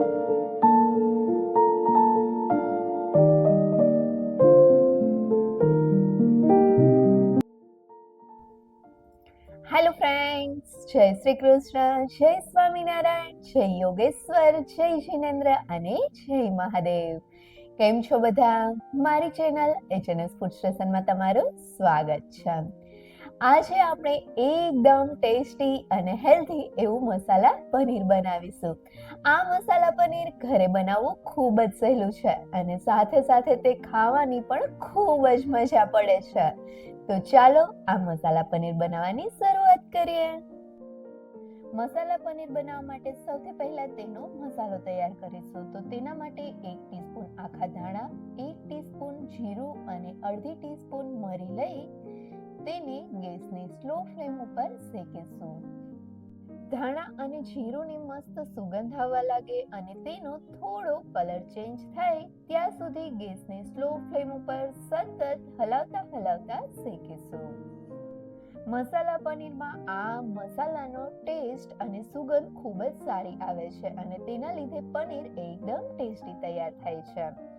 Hello friends જય શ્રી કૃષ્ણ જય સ્વામિનારાયણ જય યોગેશ્વર જય જિનેન્દ્ર અને જય મહાદેવ કેમ છો બધા? મારી ચેનલ એચએનએસ ફૂડ સ્ટેશનમાં તમારું સ્વાગત છે. આજે આપણે એકદમ ટેસ્ટી અને હેલ્ધી એવું મસાલા પનીર બનાવીશું. આ મસાલા પનીર ઘરે બનાવવું ખૂબ જ સહેલું છે અને સાથે સાથે તે ખાવાની પણ ખૂબ જ મજા પડે છે. તો ચાલો આ મસાલા પનીર બનાવવાની શરૂઆત કરીએ. મસાલા પનીર બનાવવા માટે સૌથી પહેલા તેનો મસાલો તૈયાર કરીશું. તો તેના માટે એક ટીસ્પૂન આખા ધાણા, એક ટીસ્પૂન જીરું અને અડધી ટીસ્પૂન મરી લઈ તેને ગેસની સ્લો ફ્લેમ ઉપર શેકીશું. ધાણા અને જીરુંની મસ્ત સુગંધ આવવા લાગે અને તેનો થોડો કલર ચેન્જ થાય ત્યાં સુધી ગેસને સ્લો ફ્લેમ ઉપર સતત હલાવતા હલાવતા શેકીશું. મસાલા પનીરમાં આ મસાલાનો ટેસ્ટ અને સુગંધ ખૂબ જ સારી આવે છે અને તેના લીધે પનીર એકદમ ટેસ્ટી તૈયાર થાય છે.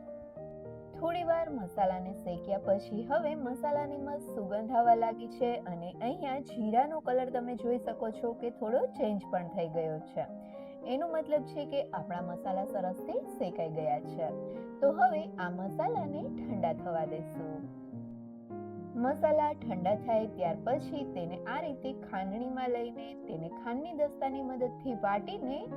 થોડી વાર મસાલાને શેક્યા પછી હવે મસાલાની મસ્ત સુગંધ આવવા લાગી છે અને અહીંયા જીરાનો કલર તમે જોઈ શકો છો કે થોડો ચેન્જ પણ થઈ ગયો છે. એનો મતલબ છે કે આપણા મસાલા સરસથી શેકાઈ ગયા છે. તો હવે આ મસાલાને ઠંડા થવા દેશું. મસાલા ઠંડા થાય ત્યાર પછી તેને આ રીતે ખાંડણીમાં લઈને તેને ખાંડની દસ્તાની મદદથી વાટીને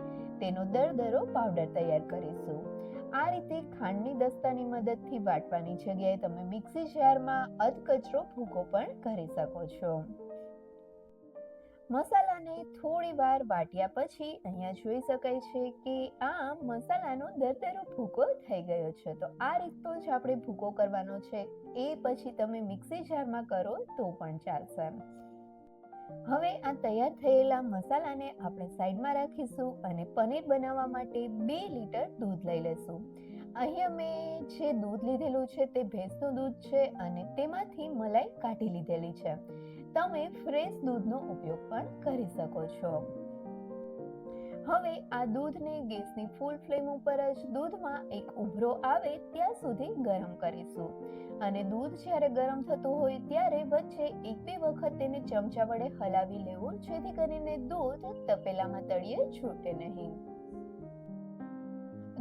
તેનો દરદરો પાવડર તૈયાર કરીશું. આ રીતે ખાંડની દસ્તાની મદદથી વાટવાની જગ્યાએ તમે મિક્સી જારમાં અધકચરો ભૂકો પણ કરી શકો છો. મસાલાને થોડી વાર વાટ્યા પછી અહીંયા જોઈ શકાય છે કે આ મસાલાનો દરદરો ભૂકો થઈ ગયો છે. તો આ રીતનો જ આપણે ભૂકો કરવાનો છે. એ પછી તમે મિક્સી જારમાં કરો તો પણ ચાલશે. હવે આ તૈયાર થયેલા મસાલાને આપણે સાઈડમાં રાખીશું અને પનીર બનાવવા માટે બે લીટર દૂધ લઈ લેશું અહીંયા મેં જે દૂધ લીધેલું છે તે ભેંસનું દૂધ છે અને તેમાંથી મલાઈ કાઢી લીધેલી છે. તમે ફ્રેશ દૂધનો ઉપયોગ પણ કરી શકો છો. હવે આ દૂધને ગેસની ફૂલ ફ્લેમ ઉપર જ દૂધમાં એક ઉભરો આવે ત્યાં સુધી ગરમ કરીશું. અને દૂધ જ્યારે ગરમ થતું હોય ત્યારે વચ્ચે એક બે વખત તેને ચમચા વડે હલાવી લેવું, જેથી કરીને દૂધ તપેલામાં તળિયે છૂટે નહીં.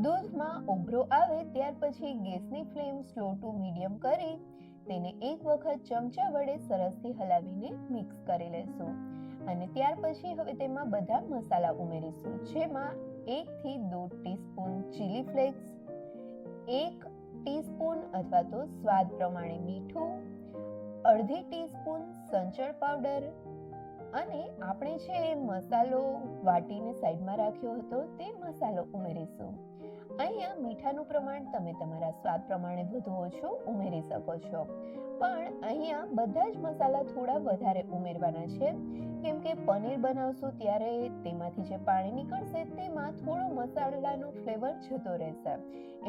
દૂધમાં ઉભરો આવે ત્યાર પછી ગેસની ફ્લેમ સ્લો ટુ મીડિયમ કરી તેને એક વખત ચમચા વડે સરસથી હલાવીને મિક્સ કરી લેશું. અને ત્યાર પછી હવે તેમાં બધા મસાલા ઉમેરીશું, જેમાં એક થી દોઢ ટીસ્પૂન ચીલી ફ્લેક્સ એક ટીસ્પૂન અથવા તો સ્વાદ પ્રમાણે મીઠું, અડધી ટીસ્પૂન સંચળ પાવડર અને આપણે જે મસાલો વાટીને સાઈડમાં રાખ્યો હતો તે મસાલો ઉમેરીશું. અહીંયા મીઠાનું પ્રમાણ તમે તમારા સ્વાદ પ્રમાણે વધુ ઓછું ઉમેરી શકો છો. પણ અહીંયા બધા જ મસાલા થોડા વધારે ઉમેરવાના છે. કેમ કે પનીર બનાવશું ત્યારે તેમાંથી જે પાણી નીકળશે તેમાં થોડો મસાલાનો ફ્લેવર જતો રહેશે.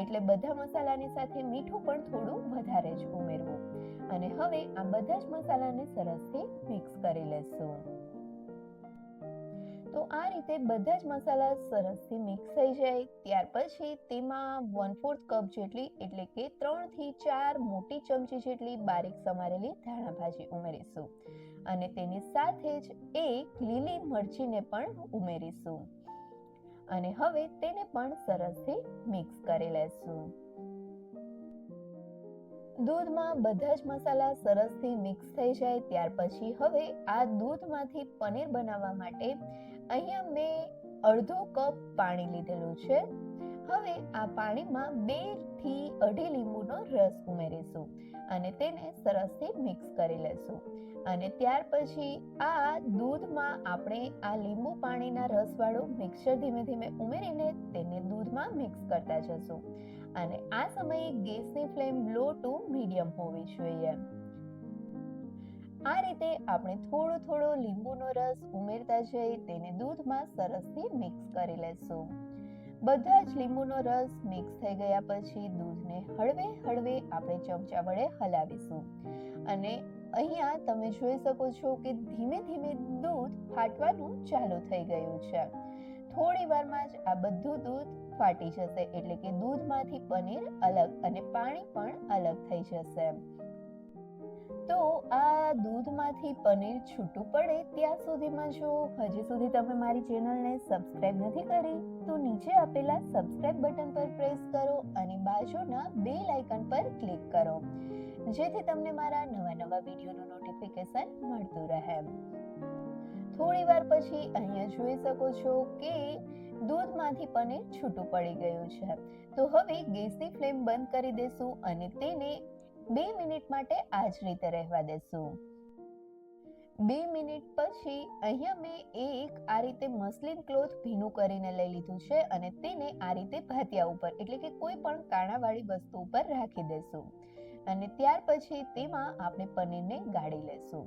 એટલે બધા મસાલાની સાથે મીઠું પણ થોડું વધારે જ ઉમેરવું. અને હવે આ બધા જ મસાલાને સરસથી મિક્સ કરી લેશું. તો આ રીતે બધા જ મસાલા સરસથી મિક્સ થઈ જાય. ત્યાર પછી તેમાં વન ફોર્થ કપ જેટલી, એટલે કે ત્રણથી ચાર મોટી ચમચી જેટલી બારીક સમારેલી ધાણા ભાજી ઉમેરીશું. અને તેની સાથે જ એક લીલી મરચીને પણ ઉમેરીશું. અને હવે તેને પણ સરસથી મિક્સ કરી લેશું. દૂધમાં બધા જ મસાલા સરસથી મિક્સ થઈ જાય. ત્યાર પછી હવે આ દૂધમાંથી પનીર બનાવવા માટે અહીંયા મેં અડધો કપ પાણી લીધેલું છે. હવે આ પાણીમાં બેથી અઢી લીંબુનો રસ ઉમેરીશું અને તેને સરસથી મિક્સ કરી લેશું. અને ત્યાર પછી આ દૂધમાં આપણે આ લીંબુ પાણીના રસવાળું મિક્સર ધીમે ધીમે ઉમેરીને તેને દૂધમાં મિક્સ કરતા જશું. અને આ સમયે ગેસની ફ્લેમ લો ટુ મીડિયમ હોવી જોઈએ. આ રીતે આપણે થોડો થોડો લીંબુનો રસ ઉમેરતા જઈ તેને દૂધમાં સરસથી મિક્સ કરી લેશું. બધા જ લીંબુનો રસ મિક્સ થઈ ગયા પછી દૂધને હળવે હળવે આપણે ચમચા વડે હલાવીશું. અને અહીંયા તમે જોઈ શકો છો કે ધીમે ધીમે દૂધ ફાટવાનું ચાલુ થઈ ગયું છે. થોડી વારમાં જ આ બધું દૂધ ફાટી જશે એટલે કે દૂધમાંથી પનીર અલગ અને પાણી પણ અલગ થઈ જશે. તો આ દૂધમાંથી પનીર છૂટું પડે ત્યાં સુધીમાં જો હજી સુધી તમે મારી ચેનલને સબસ્ક્રાઇબ નથી કરી, તો નીચે આપેલા સબસ્ક્રાઇબ બટન પર પ્રેસ કરો અને બાજુના બેલ આઇકન પર ક્લિક કરો. જેથી તમને મારા નવા નવા વિડીયોનું નોટિફિકેશન મળતું રહે. થોડી વાર પછી અહીંયા જોઈ શકો છો કે દૂધમાંથી પનીર છૂટું પડી ગયું છે. તો હવે ગેસની ફ્લેમ બંધ કરી દેશું અને તેને બે મિનિટ માટે આ જ રીતે રહેવા દેશું. બે મિનિટ પછી અહીંયા મેં એક આ રીતે મસલિન ક્લોથ ભીનું કરીને લઈ લીધું છે અને તેને આ રીતે ભાતિયા ઉપર, એટલે કે કોઈ પણ કાણાવાળી વસ્તુ ઉપર રાખી દેશું. અને ત્યાર પછી તેમાં આપણે પનીરને ગાળી લેશું.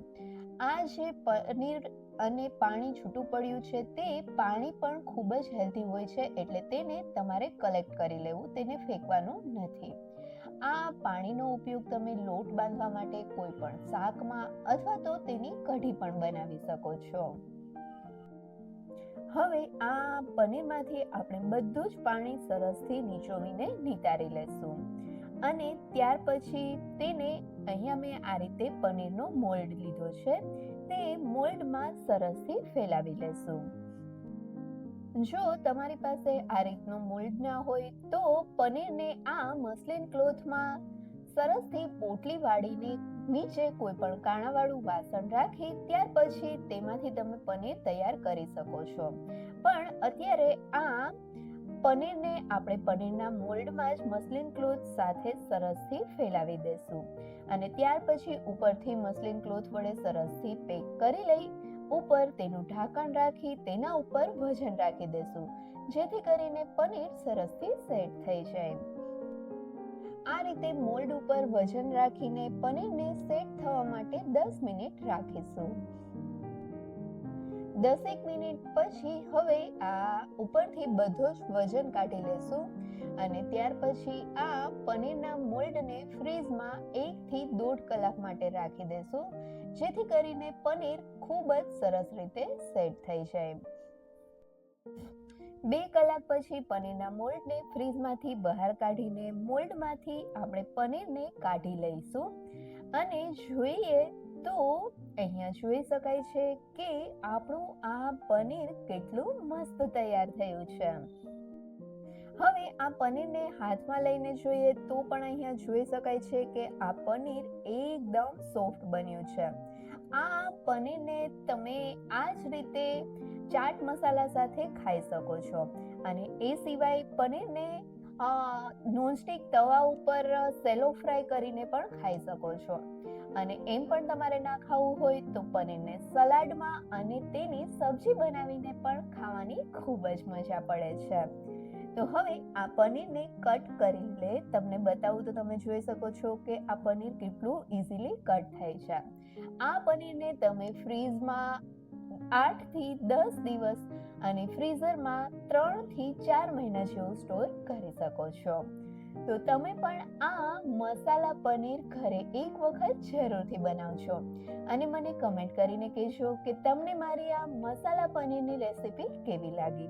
આ જે પનીર અને પાણી છૂટું પડ્યું છે તે પાણી પણ ખૂબ જ હેલ્ધી હોય છે, એટલે તેને તમારે કલેક્ટ કરી લેવું, તેને ફેંકવાનું નથી. આ પાણીનો ઉપયોગ તમે લોટ બાંધવા માટે કોઈ પણ શાકમાં અથવા તો તેની કઢી પણ બનાવી શકો છો. હવે આ પનીરમાંથી આપણે બધું જ પાણી સરસથી નીચોવીને નિતારી લેશું. અને ત્યાર પછી તેને અહીંયા મેં આ રીતે પનીરનો મોલ્ડ લીધો છે. તે મોલ્ડમાં સરસથી ફેલાવી લેશું. જો તમારી પાસે આ રીતનો મોલ્ડ ના હોય તો પનીરને આ મસલિન ક્લોથમાં સરસથી પોટલી વાળીને નીચે કોઈ પણ કાણાવાળું વાસણ રાખી, ત્યાર પછી તેમાંથી તમે પનીર તૈયાર કરી શકો છો. પણ અત્યારે આ પનીરને આપણે પનીરના મોલ્ડમાં જ મસલિન ક્લોથ સાથે સરસથી ફેલાવી દેશું. અને ત્યાર પછી ઉપરથી મસલિન ક્લોથ વડે સરસથી પેક કરી લઈ ઉપર તેનું ઢાંકણ રાખી તેના ઉપર વજન રાખી દેશું, જેથી કરીને પનીર સરસથી સેટ થઈ જાય. આ રીતે મોલ્ડ ઉપર વજન રાખીને પનીરને સેટ થવા માટે દસ મિનિટ રાખીશું. દસેક મિનિટ પછી હવે આ ઉપરથી બધો જ વજન કાઢી લેશું અને ત્યાર પછી આ પનીરના મોલ્ડને ફ્રીઝમાં એક થી દોઢ કલાક માટે રાખી દેશું. જેથી કરીને પનીર ખૂબ જ સરસ રીતે સેટ થઈ જાય. બે કલાક પછી પનીરના મોલ્ડને ફ્રીજમાંથી બહાર કાઢીને મોલ્ડમાંથી આપણે પનીરને કાઢી લઈશું. અને જોઈએ તો અહીંયા જોઈ શકાય છે કે આપણું આ પનીર કેટલું મસ્ત તૈયાર થયું છે. હવે આ પનીરને હાથમાં લઈને જોઈએ તો પણ અહીંયા જોઈ શકાય છે કે આ પનીર એકદમ સોફ્ટ બન્યું છે. આ પનીરને તમે આ જ રીતે ચાટ મસાલા સાથે ખાઈ શકો છો. અને એ સિવાય પનીરને નોનસ્ટિક તવા ઉપર સેલો ફ્રાય કરીને પણ ખાઈ શકો છો. અને એમ પણ તમારે ના ખાવું હોય તો પનીરને સલાડમાં અને તેની સબ્જી બનાવીને પણ ખાવાની ખૂબ જ મજા પડે છે. તો હવે આ પનીરને કટ કરી લે. તમને બતાવું તો તમે જોઈ શકો છો કે આ પનીર કેટલું ઇઝીલી કટ થાય છે આ પનીરને તમે ફ્રીઝમાં આઠથી દસ દિવસ અને ફ્રીઝરમાં ત્રણથી ચાર મહિના જેવું સ્ટોર કરી શકો છો. તો તમે પણ આ મસાલા પનીર ઘરે એક વખત જરૂરથી બનાવજો. અને મને કમેન્ટ કરીને કહેજો કે તમને મારી આ મસાલા પનીરની રેસીપી કેવી લાગી?